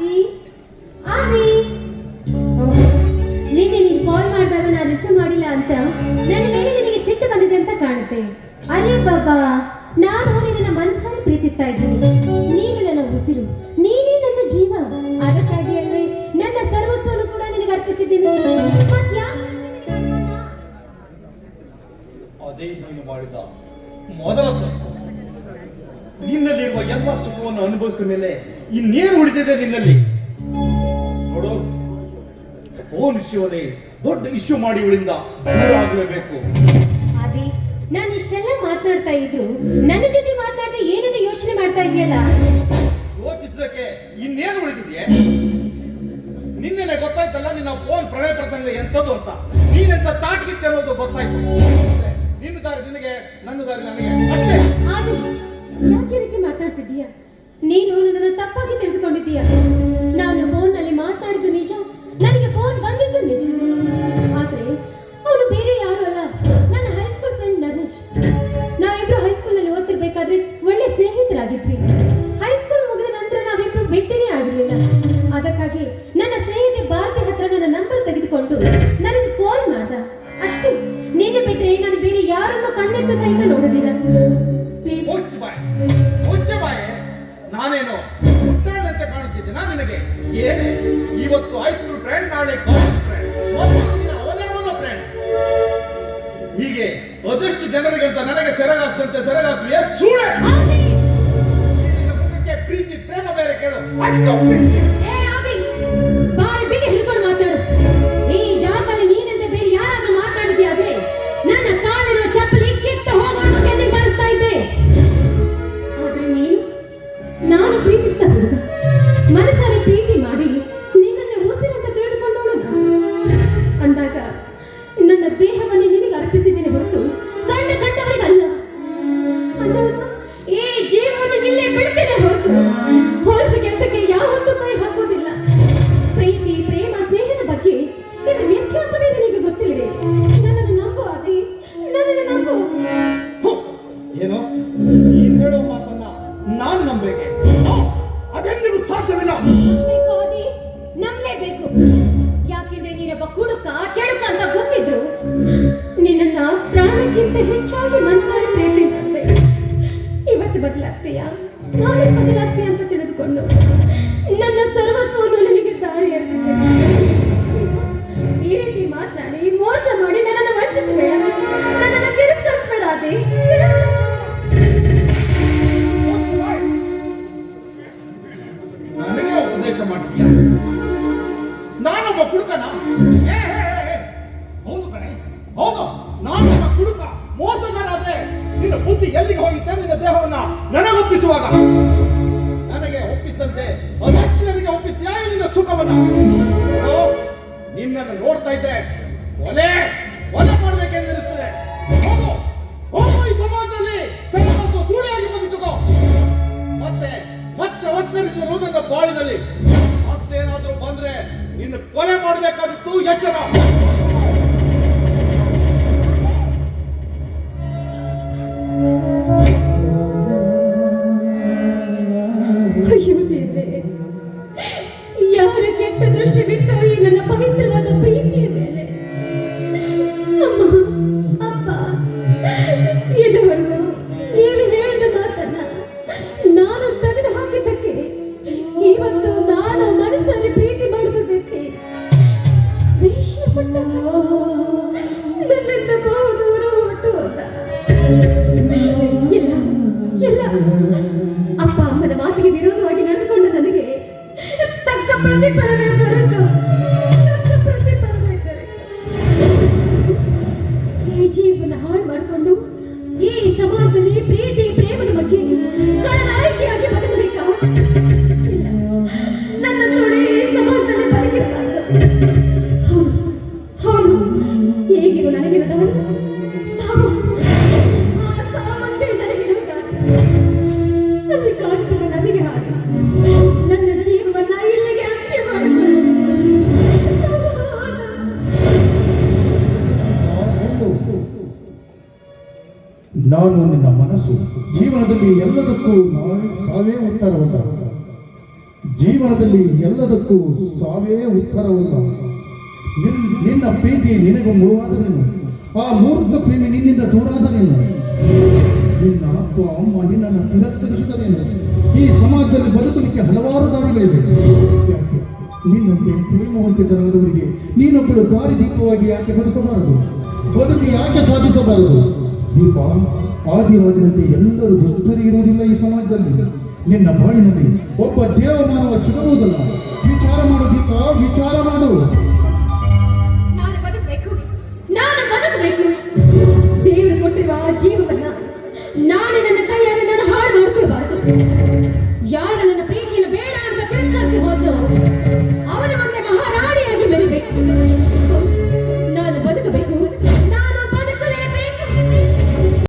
ಆದಿ ಆದಿ. ನಿನ್ನೆ ನೀನು ಕಾಲ್ ಮಾಡಿದಾಗ ನಾನು ರಿಸೀವ್ ಮಾಡಿಲ್ಲ ಅಂತ. ನನ್ನ ಮೇಲೆ ನಿನಗೆ ಸಿಟ್ಟು ಬಂದಿದೆ ಅಂತ ಕಾಣುತ್ತೆ. ಅರೆ ಬಾಬಾ, ನಾನು ನಿನ್ನ ಮನಸ್ಸಾರೆ ಪ್ರೀತಿಸ್ತಾ ಇದ್ದೀನಿ. ನೀನು ನನ್ನ ಉಸಿರು, ನೀನೇ ನನ್ನ ಜೀವ. ಅದಕ್ಕಾಗಿ ಅಲ್ವೇ, ನನ್ನ ಸರ್ವಸ್ವನು ಕೂಡ ನಿನಗೆ ಅರ್ಪಿಸಿದ್ದೀನಿ. ಅದೇ ನೀನು ಮಾಡಿದ ಮೊದಲ ನಿನ್ನಲ್ಲಿರುವ ಎಲ್ಲ ಸುಖವನ್ನು ಅನುಭವಿಸಿದ ಮೇಲೆ ಇನ್ನೇನು ಉಳಿದಿದೆ ನಿನ್ನಲ್ಲಿ? ನೋಡು. ಓನ್ ಇಶ್ಯೂವನ್ನೇ ದೊಡ್ಡ ಇಶ್ಯೂ ಮಾಡಿ ಇವಳಿಂದ ಆಗಲೇಬೇಕು. ಆದಿ ನಾನು ಇಷ್ಟೆಲ್ಲ ಮಾತನಾಡ್ತಾ ಇದ್ರು. ನನ್ನ ಜೊತೆ ಮಾತನಾಡದೆ ಏನೇನು ಯೋಚನೆ ಮಾಡ್ತಾ ಇದೆಯಲ್ಲ? ಯೋಚಿಸೋದಕ್ಕೆ ಇನ್ನೇನು ಉಳಿದಿದೆಯೇ ನಿನ್ನೆನೆ ಗೊತ್ತಾಯ್ತಲ್ಲ ನಿನ್ನ ಫೋನ್ ಪ್ರಣಯ ಪ್ರಸಂಗ ಎಂತದ್ದು ಅಂತ. ನೀನೆಂತ ತಾಟ್ಗಿತ್ತೆ ಅನ್ನೋದು ಗೊತ್ತಾಯ್ತು. ನಿನ್ನ ದಾರಿ ನಿನಗೆ ನನ್ನ ದಾರಿ ನನಗೆ. ಅಷ್ಟೇ. ಆದಿ ಯಾಕೆ ರೀತಿ ಮಾತಾಡ್ತಿದ್ದೀಯ ನೀನು ನನ್ನನ್ನು ತಪ್ಪಾಗಿ ತಿಳಿದುಕೊಂಡಿದ್ದೀಯ? ನಾನು ಫೋನ್ನಲ್ಲಿ ಮಾತನಾಡಿದ್ದು ನಿಜ. ನನಗೆ ಫೋನ್ ಬಂದಿದ್ದು ನಿಜ. ಆದ್ರೆ ಅವನು ಬೇರೆ ಯಾರು ಅಲ್ಲ. ನನ್ನ ಹೈಸ್ಕೂಲ್ ಫ್ರೆಂಡ್ ನರೇಶ್ ನಾವಿಬ್ರು ಹೈಸ್ಕೂಲಲ್ಲಿ ಓದ್ತಿರ್ಬೇಕಾದ್ರೆ ಒಳ್ಳೆ ಸ್ನೇಹಿತರಾಗಿದ್ವಿ. ಹೈಸ್ಕೂಲ್ ಮುಗಿದ ನಂತರ ನಾವಿಬ್ರು ಭೇಟಿನೇ ಆಗಿರ್ಲಿಲ್ಲ. ಅದಕ್ಕಾಗಿ ನನ್ನ ನಾನೇನು ಮುಟ್ಟಾಳಂತೆ ಕಾಣುತ್ತಿದ್ದೆ. ನಾನು ನಿನಗೆ ಏನೇ ಇವತ್ತು ಹೈಸ್ಕೂಲ್ ಫ್ರೆಂಡ್ ನಾಳೆ ಕಾಲೇಜ್ ಫ್ರೆಂಡ್ ಮತ್ತೊಂದು ದಿನ ಅವನೇ ಅವನ ಫ್ರೆಂಡ್ ಹೀಗೆ ಜನರಿಗೆ ಜನರಿಗಂತ ನನಗೆ ಸೆರಗಾಸ್ತಂತೆ ಸೆರಗಾಸುವೆ ಸೂಳೆ! ಪ್ರೀತಿ ಪ್ರೇಮ ಬೇರೆ ಕೇಳು. ನಂಬೇಕೆ ಅದೆಲ್ಲಿಗೂ ಸಾಧ್ಯವಿಲ್ಲ. ನಂಬಲೇಬೇಕು. ಯಾಕೆಂದ್ರೆ ನೀನೊಬ್ಬ ಕುಡುಕ, ಕೆಡುಕ ಅಂತ ಗೊತ್ತಿದ್ರು. ನಿನ್ನನ್ನ ಪ್ರಾಣಕ್ಕಿಂತ ಹೆಚ್ಚಾಗಿ ಮನಸಾರೆ ಪ್ರೀತಿ ಮಾಡಿದೆ ಇವತ್ತು ಬದಲಾಗ್ತೀಯಾ? ನಾಳೆ ಬದಲಾಗ್ತೀಯ ಅಂತ ತಿಳಿದುಕೊಂಡು. ಬುದ್ಧಿ ಎಲ್ಲಿಗೆ ಹೋಗಿತ್ತೆ ನಿನ್ನ ದೇಹವನ್ನ ನನಗೊಪ್ಪಿಸುವಾಗ? ನನಗೆ ಒಪ್ಪಿಸಿದಂತೆ ಅದಕ್ಕೆ ಒಪ್ಪಿಸ್ತೀಯಾ ನಿನ್ನ ಸುಖವನ್ನ? ನಿನ್ನನ್ನು ನೋಡ್ತಾ ಇದ್ದೆ. ಒಲೆ ಒಲೆ ಮಾಡ್ಬೇಕೆಂದಿರುತ್ತದೆ ಈ ಸಮಾಜದಲ್ಲಿ. ಮತ್ತೆ ಮತ್ತೆ ಬಾಳಿನಲ್ಲಿ ಮತ್ತೇನಾದ್ರೂ ಬಂದ್ರೆ ನಿನ್ನ ಕೊಲೆ ಮಾಡಬೇಕಾಗಿತ್ತು ಎಚ್ಚರ. ಪವಿತ್ರವಾದ ಪ್ರೀತಿಯ ಮೇಲೆ. ಅಪ್ಪ ಇದುವರೆಗೂ ನೀವು ಹೇಳಿದ ಮಾತನ್ನ ನಾನು ತೆಗೆದು ಹಾಕಿದ್ದಕ್ಕೆ ಇವತ್ತು ನಾನು ಮನಸ್ಸಲ್ಲಿ ಪ್ರೀತಿ ಮಾಡಬೇಕೆ ಬಹು ದೂರ ಇಲ್ಲ ಇಲ್ಲ. ಅಪ್ಪ ಅಮ್ಮನ ಮಾತಿಗೆ ವಿರೋಧವಾಗಿ ನಡೆದುಕೊಂಡು ನನಗೆ ತಕ್ಕ ಪ್ರತಿಫಲವೇ ನನ್ನ ಜೀವವನ್ನ ಇಲ್ಲಿಗೆ ನಾನು ನಿನ್ನ ಮನಸ್ಸು. ಜೀವನದಲ್ಲಿ ಎಲ್ಲದಕ್ಕೂ ನಾವೇ ಸಾವೇ ಉತ್ತರವಲ್ಲ. ಜೀವನದಲ್ಲಿ ಎಲ್ಲದಕ್ಕೂ ಸಾವೇ ಉತ್ತರವಲ್ಲ. ನಿನ್- ನಿನ್ನ ಪ್ರೀತಿ ನಿನಗೆ ಮುಳುವಾದರೇನು ಆ ಮೂರ್ಖ ಪ್ರೇಮಿ ನಿನ್ನಿಂದ ದೂರ ದೂರಾದರೇನು ನಿನ್ನ ಅಪ್ಪ, ಅಮ್ಮ ನಿನ್ನನ್ನು ತಿರಸ್ಕರಿಸಿದರೇನು? ಈ ಸಮಾಜದಲ್ಲಿ ಬದುಕಲಿಕ್ಕೆ ಹಲವಾರು ದಾರಿಗಳಿವೆ. ನಿನ್ನಂತೆ ಪ್ರೇಮವಂತಿತರಾದವರಿಗೆ ನೀನೊಬ್ಬಳು ದಾರಿ ದೀಪವಾಗಿ ಯಾಕೆ ಬದುಕಬಾರದು? ಬದುಕಿ ಯಾಕೆ ಸಾಧಿಸಬಾರದು? ದೀಪ ಆದಿವಾದಿನಂತೆ ಎಲ್ಲರೂ ದುಷ್ಟರು ಇರುವುದಿಲ್ಲ ಈ ಸಮಾಜದಲ್ಲಿ. ನಿನ್ನ ಬಾಳಿನಲ್ಲಿ ಒಬ್ಬ ದೇವಮಾನವ ಸಿಗಬಹುದಲ್ಲ? ವಿಚಾರ ಮಾಡು ದೀಪ.